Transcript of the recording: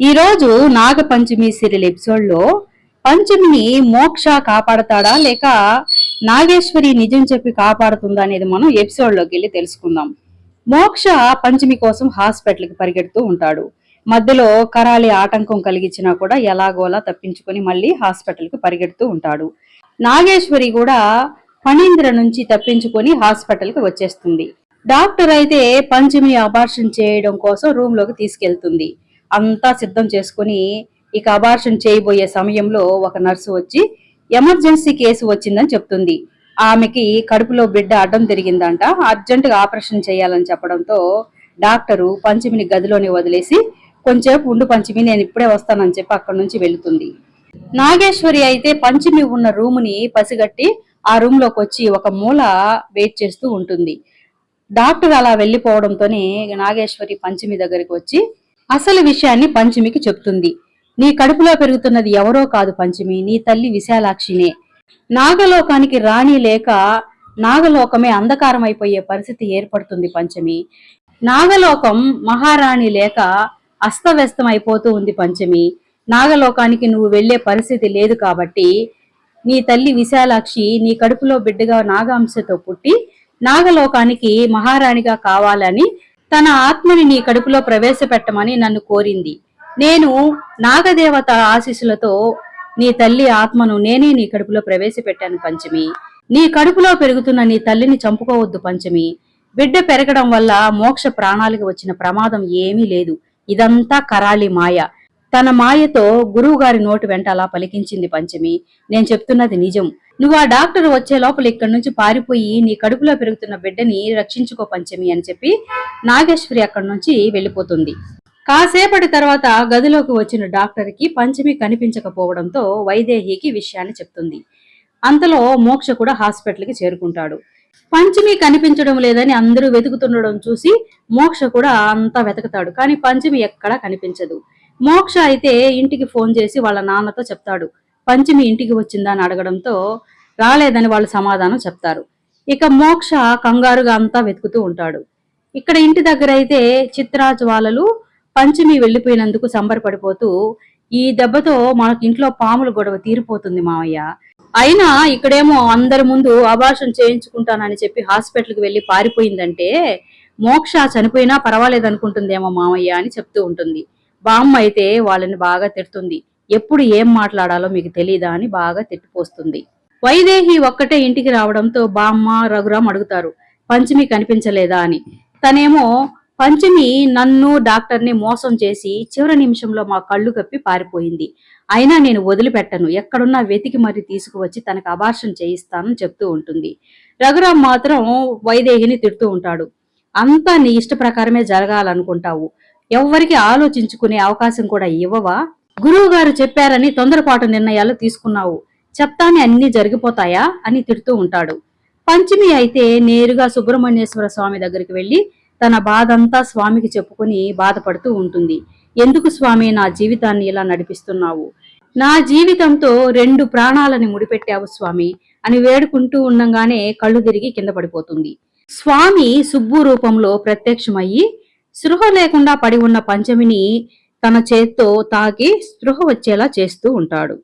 ఈ రోజు నాగ పంచమి serial episode పంచమిని మోక్ష కాపాడతాడా లేక నాగేశ్వరి నిజం చెప్పి కాపాడుతుందా అనేది మనం ఎపిసోడ్లోకి వెళ్ళి తెలుసుకుందాం. మోక్ష పంచమి కోసం హాస్పిటల్కి పరిగెడుతూ ఉంటాడు. మధ్యలో కరాలి ఆటంకం కలిగించినా కూడా ఎలాగోలా తప్పించుకొని మళ్ళీ హాస్పిటల్కి పరిగెడుతూ ఉంటాడు. నాగేశ్వరి కూడా ఫణీంద్ర నుంచి తప్పించుకొని హాస్పిటల్కి వచ్చేస్తుంది. డాక్టర్ అయితే పంచమి అబార్షన్ చేయడం కోసం రూమ్లోకి తీసుకెళ్తుంది. అంతా సిద్ధం చేసుకుని ఇక అబార్షన్ చేయబోయే సమయంలో ఒక నర్సు వచ్చి ఎమర్జెన్సీ కేసు వచ్చిందని చెప్తుంది. ఆమెకి కడుపులో బిడ్డ అడ్డం తిరిగిందంట. అర్జెంటుగా ఆపరేషన్ చేయాలని చెప్పడంతో డాక్టరు పంచమిని గదిలోనే వదిలేసి కొంచెంసేపు ఉండు పంచమి నేను ఇప్పుడే వస్తానని చెప్పి అక్కడి నుంచి వెళుతుంది. నాగేశ్వరి అయితే పంచమి ఉన్న రూముని పసిగట్టి ఆ రూమ్లోకి వచ్చి ఒక మూల వెయిట్ చేస్తూ ఉంటుంది. డాక్టర్ అలా వెళ్ళిపోవడంతోనే నాగేశ్వరి పంచమి దగ్గరికి వచ్చి అసలు విషయాన్ని పంచమికి చెప్తుంది. నీ కడుపులో పెరుగుతున్నది ఎవరో కాదు పంచమి నీ తల్లి విశాలాక్షినే. నాగలోకానికి రాణి లేక నాగలోకమే అంధకారం అయిపోయే పరిస్థితి ఏర్పడుతుంది పంచమి. నాగలోకం మహారాణి లేక అస్తవ్యస్తం అయిపోతూ ఉంది పంచమి. నాగలోకానికి నువ్వు వెళ్ళే పరిస్థితి లేదు కాబట్టి నీ తల్లి విశాలాక్షి నీ కడుపులో బిడ్డగా నాగాంశతో పుట్టి నాగలోకానికి మహారాణిగా కావాలని తన ఆత్మని నీ కడుపులో ప్రవేశపెట్టమని నన్ను కోరింది. నేను నాగదేవత ఆశీస్సులతో నీ తల్లి ఆత్మను నేనే నీ కడుపులో ప్రవేశపెట్టాను పంచమి. నీ కడుపులో పెరుగుతున్న నీ తల్లిని చంపుకోవద్దు పంచమి. బిడ్డ పెరగడం వల్ల మోక్ష ప్రాణాలకు వచ్చిన ప్రమాదం ఏమీ లేదు. ఇదంతా కరాలి మాయ. తన మాయతో గురువు గారి వెంట అలా పలికించింది పంచమి. నేను చెప్తున్నది నిజం. నువ్వు ఆ డాక్టర్ వచ్చే లోపల ఇక్కడి నుంచి పారిపోయి నీ కడుపులో పెరుగుతున్న బిడ్డని రక్షించుకో పంచమి అని చెప్పి నాగేశ్వరి అక్కడి నుంచి వెళ్ళిపోతుంది. కాసేపటి తర్వాత గదిలోకి వచ్చిన డాక్టర్కి పంచమి కనిపించకపోవడంతో వైదేహికి విషయాన్ని చెప్తుంది. అంతలో మోక్ష కూడా హాస్పిటల్కి చేరుకుంటాడు. పంచమి కనిపించడం లేదని అందరూ వెతుకుతుండడం చూసి మోక్ష కూడా అంతా వెతుకుతాడు. కానీ పంచమి ఎక్కడా కనిపించదు. మోక్ష అయితే ఇంటికి ఫోన్ చేసి వాళ్ళ నాన్నతో చెప్తాడు. పంచమి ఇంటికి వచ్చిందా అని అడగడంతో రాలేదని వాళ్ళు సమాధానం చెప్తారు. ఇక మోక్ష కంగారుగా అంతా వెతుకుతూ ఉంటాడు. ఇక్కడ ఇంటి దగ్గర అయితే చిత్రాజ్ వాళ్ళలు పంచమి వెళ్ళిపోయినందుకు సంబరపడిపోతూ ఈ దెబ్బతో మనకి ఇంట్లో పాముల గొడవ తీరిపోతుంది మావయ్య. అయినా ఇక్కడేమో అందరి ముందు అభాషణ చేయించుకుంటానని చెప్పి హాస్పిటల్కి వెళ్ళి పారిపోయిందంటే మోక్ష చనిపోయినా పర్వాలేదు అనుకుంటుందేమో మామయ్య అని చెప్తూ ఉంటుంది. బామ్మ అయితే వాళ్ళని బాగా తిడుతుంది. ఎప్పుడు ఏం మాట్లాడాలో మీకు తెలీదా అని బాగా తిట్టిపోస్తుంది. వైదేహి ఒక్కటే ఇంటికి రావడంతో బామ్మ రఘురాం అడుగుతారు పంచమి కనిపించలేదా? అని. తనేమో పంచమి నన్ను డాక్టర్ని మోసం చేసి చివరి నిమిషంలో మా కళ్ళు కప్పి పారిపోయింది. అయినా నేను వదిలిపెట్టను. ఎక్కడున్నా వెతికి మరి తీసుకువచ్చి తనకు అబార్షన్ చేయిస్తానని చెప్తూ ఉంటుంది. రఘురామ్ మాత్రం వైదేహిని తిడుతూ ఉంటాడు. అంతా నీ ఇష్ట ప్రకారమే జరగాలనుకుంటావు. ఎవ్వరికి ఆలోచించుకునే అవకాశం కూడా ఇవ్వవా? గురువు గారు చెప్పారని తొందరపాటు నిర్ణయాలు తీసుకున్నావు. చెప్తానే అన్ని జరిగిపోతాయా? అని తిడుతూ ఉంటాడు. పంచమి అయితే నేరుగా సుబ్రహ్మణ్యేశ్వర స్వామి దగ్గరికి వెళ్ళి తన బాధంతా స్వామికి చెప్పుకుని బాధపడుతూ ఉంటుంది. ఎందుకు స్వామి నా జీవితాన్ని ఇలా నడిపిస్తున్నావు? నా జీవితంతో రెండు ప్రాణాలని ముడిపెట్టావు స్వామి అని వేడుకుంటూ ఉండంగానే కళ్ళు తిరిగి కింద పడిపోతుంది. స్వామి సుబ్బు రూపంలో ప్రత్యక్షమయ్యి స్పృహ లేకుండా పడి ఉన్న పంచమిని తన చేత్తో తాకి స్పృహ వచ్చేలా చేస్తూ ఉంటాడు.